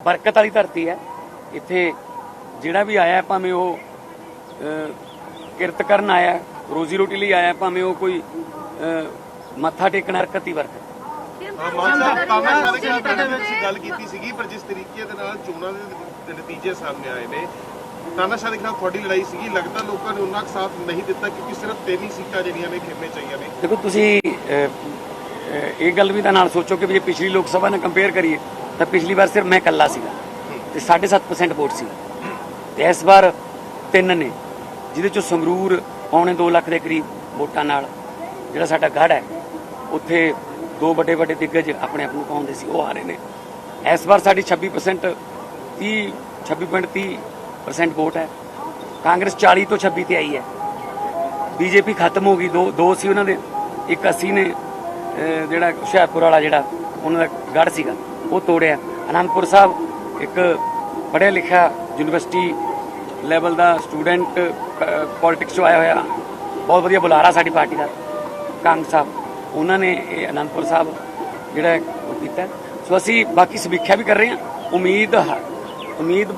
ਬਰਕਤ ਵਾਲੀ ਧਰਤੀ ਹੈ। ਇੱਥੇ ਜਿਹੜਾ ਵੀ ਆਇਆ ਭਾਵੇਂ ਉਹ ਕਿਰਤ ਕਰਨ ਆਇਆ ਰੋਜ਼ੀ ਰੋਟੀ ਲਈ ਆਇਆ ਭਾਵੇਂ ਉਹ ਕੋਈ ਮੱਥਾ ਟੇਕਣ ਹਰਕਤ ਵਰਤ ਮਾਨ ਸਾਹਿਬ ਕਾਮਾ ਸਾਹਿਬ ਦੇ ਤੁਹਾਡੇ ਵਿੱਚ ਗੱਲ ਕੀਤੀ ਸੀਗੀ ਪਰ ਜਿਸ ਤਰੀਕੇ ਦੇ ਨਾਲ ਚੋਣਾਂ ਦੇ ਨਤੀਜੇ ਸਾਹਮਣੇ ਆਏ ਨੇ ਤਾਨਾਸ਼ਾਹ ਦੇ ਖਿਲਾਫ ਤੁਹਾਡੀ ਲੜਾਈ ਸੀਗੀ। ਲੱਗਦਾ ਲੋਕਾਂ ਨੇ ਉਹਨਾਂ ਦਾ ਸਾਥ ਨਹੀਂ ਦਿੱਤਾ ਕਿਉਂਕਿ ਸਿਰਫ ਤਿੰਨ ਹੀ ਸੀਟਾਂ ਜਿਹੜੀਆਂ ਨੇ ਖੇਮੇ ਚਾਹੀਆਂ ਨੇ। ਦੇਖੋ ਤੁਸੀਂ ਇਹ ਗੱਲ ਵੀ ਤਾਂ ਨਾਲ ਸੋਚੋ ਕਿ ਵੀ ਜੇ ਪਿਛਲੀ ਲੋਕ ਸਭਾ ਨਾਲ ਕੰਪੇਅਰ ਕਰੀਏ ਤਾਂ ਪਿਛਲੀ ਵਾਰ ਸਿਰਫ ਮੈਂ ਇਕੱਲਾ ਸੀਗਾ ਤੇ 7.5% ਵੋਟ ਸੀ। ਤੇ ਇਸ ਵਾਰ ਤਿੰਨ ਨੇ, ਜਿਹਦੇ ਚੋਂ ਸੰਗਰੂਰ ਪੌਣੇ 2 ਲੱਖ ਦੇ ਕਰੀਬ ਵੋਟਾਂ ਨਾਲ ਜਿਹੜਾ ਸਾਡਾ ਗੜ ਹੈ, ਉੱਥੇ ਦੋ ਵੱਡੇ ਵੱਡੇ ਦਿੱਗਜ ਆਪਣੇ ਆਪ ਨੂੰ ਪਾਉਂਦੇ ਸੀ, ਉਹ ਆ ਰਹੇ ਨੇ। ਇਸ ਵਾਰ ਸਾਡੀ 26% 30 26.30% ਵੋਟ ਹੈ। ਕਾਂਗਰਸ 40 ਤੋਂ 26 ਤੇ ਆਈ ਹੈ। ਬੀਜੇਪੀ ਖਤਮ ਹੋ ਗਈ, ਦੋ ਦੋ ਸੀ ਉਹਨਾਂ ਦੇ, ਇੱਕ ਅਸੀਂ ਨੇ ਜਿਹੜਾ ਹੁਸ਼ਿਆਰਪੁਰ ਵਾਲਾ ਜਿਹੜਾ, ਉਹਨਾਂ ਦਾ ਗੜ ਸੀਗਾ। ਉਹ ਤੋੜਿਆ। ਅਨੰਦਪੁਰ ਸਾਹਿਬ ਇੱਕ ਪੜ੍ਹਿਆ ਲਿਖਿਆ ਯੂਨੀਵਰਸਿਟੀ ਲੈਵਲ ਦਾ ਸਟੂਡੈਂਟ ਪੋਲਿਟਿਕਸ ਚ ਆਇਆ ਹੋਇਆ। ਬਹੁਤ ਵਧੀਆ ਬੁਲਾਰਾ ਸਾਡੀ ਪਾਰਟੀ ਦਾ, ਕੰਗ ਸਾਹਿਬ। ਉਹਨਾਂ ਨੇ ਇਹ ਅਨੰਦਪੁਰ ਸਾਹਿਬ ਜਿਹੜਾ ਉਹ ਕੀਤਾ। ਸੋ ਅਸੀਂ ਬਾਕੀ ਸਮੀਖਿਆ ਵੀ ਕਰ ਰਹੇ ਹਾਂ। ਉਮੀਦ ਹ- ਉਮੀਦ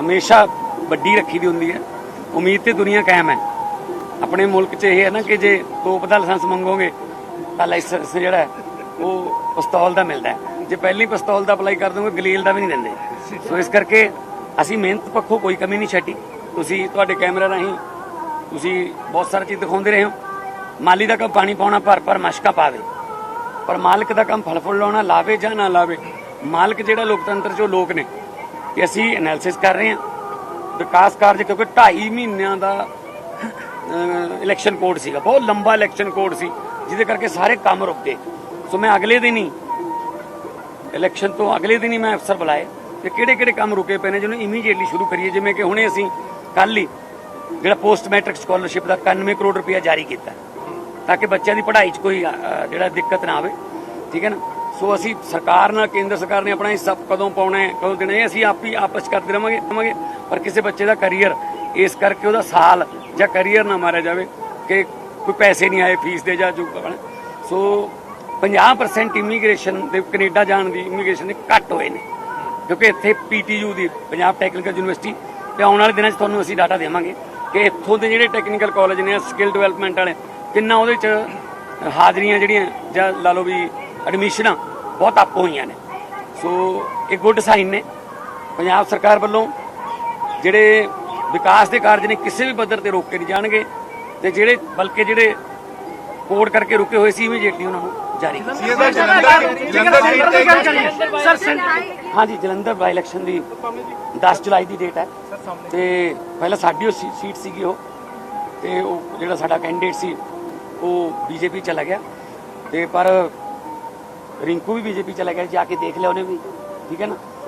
ਹਮੇਸ਼ਾ ਵੱਡੀ ਰੱਖੀ ਦੀ ਹੁੰਦੀ ਹੈ। ਉਮੀਦ ਤੇ ਦੁਨੀਆ ਕਾਇਮ ਹੈ। ਆਪਣੇ ਮੁਲਕ 'ਚ ਇਹ ਹੈ ਨਾ ਕਿ ਜੇ ਤੋਪ ਦਾ ਲਾਇਸੈਂਸ ਮੰਗੋਗੇ, ਤਾਂ ਲਾਇਸੈਂਸ ਜਿਹੜਾ ਉਹ ਪਿਸਤੌਲ ਦਾ ਮਿਲਦਾ ਹੈ। ਜੇ ਪਹਿਲੀ ਪਿਸਤੌਲ ਦਾ ਅਪਲਾਈ ਕਰ ਦੋਗੇ, ਗਲੀਲ ਦਾ ਵੀ ਨਹੀਂ ਦਿੰਦੇ। ਸੋ ਇਸ ਕਰਕੇ ਅਸੀਂ ਮਿਹਨਤ ਪੱਖੋਂ ਕੋਈ ਕਮੀ ਨਹੀਂ ਛੱਡੀ। ਤੁਸੀਂ ਤੁਹਾਡੇ ਕੈਮਰਾ ਰਾਹੀਂ ਤੁਸੀਂ ਬਹੁਤ ਸਾਰੀ ਚੀਜ਼ ਦਿਖਾਉਂਦੇ ਰਹੇ ਹੋ। ਮਾਲੀ ਦਾ ਕੰਮ ਪਾਣੀ ਪਾਉਣਾ ਭਰ ਭਰ ਮਸ਼ਕਾ ਪਾਵੇ ਪਰ ਮਾਲਕ ਦਾ ਕੰਮ ਫਲ ਫੁੱਲ ਲਾਉਣਾ, ਲਾਵੇ ਜਾਂ ਨਾ ਲਾਵੇ, ਮਾਲਕ ਜਿਹੜਾ ਲੋਕਤੰਤਰ 'ਚੋਂ ਲੋਕ ਨੇ ਤੇ ਅਸੀਂ ਐਨਾਲਿਸਿਸ ਕਰ ਰਹੇ ਹਾਂ। ਵਿਕਾਸ ਕਾਰਜ, ਕਿਉਂਕਿ 2.5 ਮਹੀਨਿਆਂ ਦਾ ਇਲੈਕਸ਼ਨ ਕੋਡ ਸੀਗਾ। ਬਹੁਤ ਲੰਬਾ ਇਲੈਕਸ਼ਨ ਕੋਡ ਸੀ, ਜਿਹਦੇ ਕਰਕੇ ਸਾਰੇ ਕੰਮ ਰੁਕ ਗਏ। ਸੋ ਮੈਂ ਅਗਲੇ ਦਿਨ ਹੀ ਇਲੈਕਸ਼ਨ ਤੋਂ ਅਗਲੇ ਦਿਨ ਹੀ ਮੈਂ ਅਫਸਰ ਬੁਲਾਏ ਤੇ ਕਿਹੜੇ ਕਿਹੜੇ ਕੰਮ ਰੁਕੇ ਪਏ ਨੇ ਜਿਹਨੂੰ ਇਮੀਡੀਏਟਲੀ ਸ਼ੁਰੂ ਕਰੀਏ। ਜਿਵੇਂ ਕਿ ਹੁਣੇ ਅਸੀਂ ਕੱਲ ਹੀ ਜਿਹੜਾ ਪੋਸਟ ਮੈਟ੍ਰਿਕ ਸਕਾਲਰਸ਼ਿਪ ਦਾ 91 ਕਰੋੜ ਰੁਪਇਆ ਜਾਰੀ ਕੀਤਾ ਤਾਂ ਕਿ ਬੱਚਿਆਂ ਦੀ ਪੜ੍ਹਾਈ 'ਚ ਕੋਈ ਜਿਹੜਾ ਦਿੱਕਤ ਨਾ ਆਵੇ। ਠੀਕ ਹੈ ਨਾ? ਸੋ ਅਸੀਂ ਸਰਕਾਰ ਨਾਲ, ਕੇਂਦਰ ਸਰਕਾਰ ਨੇ ਆਪਣਾ ਹਿੱਸਾ ਕਦੋਂ ਪਾਉਣਾ ਹੈ, ਕਦੋਂ ਦੇਣਾ ਹੈ, ਅਸੀਂ ਆਪ ਹੀ ਆਪਸ 'ਚ ਕਰਦੇ ਰਵਾਂਗੇ ਰਵਾਂਗੇ ਪਰ ਕਿਸੇ ਬੱਚੇ ਦਾ ਕੈਰੀਅਰ ਇਸ ਕਰਕੇ ਉਹਦਾ ਸਾਲ ਜਾਂ ਕੈਰੀਅਰ ਨਾ ਮਾਰਿਆ ਜਾਵੇ ਕਿ ਕੋਈ ਪੈਸੇ ਨਹੀਂ ਆਏ ਫੀਸ ਦੇ ਜਾਂ ਜੋ ਸੋ 50% ਇਮੀਗ੍ਰੇਸ਼ਨ ਦੇ ਕੈਨੇਡਾ ਜਾਣ ਦੀ ਇਮੀਗ੍ਰੇਸ਼ਨ ਦੇ ਘੱਟ ਹੋਏ ਨੇ। ਕਿਉਂਕਿ ਇੱਥੇ ਪੀਟੀਯੂ ਦੀ ਪੰਜਾਬ ਟੈਕਨੀਕਲ ਯੂਨੀਵਰਸਿਟੀ ਤੇ ਆਉਣ ਵਾਲੇ ਦਿਨਾਂ 'ਚ ਤੁਹਾਨੂੰ ਅਸੀਂ ਡਾਟਾ ਦੇਵਾਂਗੇ ਕਿ ਇੱਥੋਂ ਦੇ ਜਿਹੜੇ ਟੈਕਨੀਕਲ ਕਾਲਜ ਨੇ ਸਕਿੱਲ ਡਿਵੈਲਪਮੈਂਟ ਵਾਲੇ, ਕਿੰਨਾ ਉਹਦੇ 'ਚ ਹਾਜ਼ਰੀਆਂ ਜਿਹੜੀਆਂ ਜਾਂ ਲਾ ਲਓ ਵੀ ਐਡਮਿਸ਼ਨਾਂ ਬਹੁਤ ਅਪ ਹੋਈਆਂ ਨੇ। ਸੋ ਇਹ ਗੁੱਡ ਸਾਈਨ ਨੇ। ਪੰਜਾਬ ਸਰਕਾਰ ਵੱਲੋਂ ਜਿਹੜੇ ਵਿਕਾਸ ਦੇ ਕਾਰਜ ਨੇ, ਕਿਸੇ ਵੀ ਪੱਧਰ ਤੇ ਰੋਕੇ ਨਹੀਂ ਜਾਣਗੇ ਤੇ ਜਿਹੜੇ, ਬਲਕਿ ਜਿਹੜੇ ਕੋਡ ਕਰਕੇ ਰੁਕੇ ਹੋਏ ਸੀ ਇਮੀਡੀਏਟਲੀ ਉਹਨਾਂ ਨੂੰ ਜਾਰੀ ਹਾਂਜੀ ਜਲੰਧਰ ਬਾਈ ਇਲੈਕਸ਼ਨ ਦੀ 10 ਜੁਲਾਈ ਦੀ ਡੇਟ ਹੈ। ਤੇ ਪਹਿਲਾਂ ਸਾਡੀ ਉਹ ਸੀ- ਸੀਟ ਸੀਗੀ ਉਹ। ਤੇ ਉਹ ਜਿਹੜਾ ਸਾਡਾ ਕੈਂਡੀਡੇਟ ਸੀ ਉਹ ਬੀਜੇਪੀ ਚਲਾ ਗਿਆ। ਤੇ ਪਰ ਰਿੰਕੂ ਵੀ ਬੀਜੇਪੀ ਚਲਾ ਗਿਆ। ਜਾ ਕੇ ਦੇਖ ਲਿਆ ਉਹਨੇ ਵੀ। ਠੀਕ ਹੈ ਨਾ?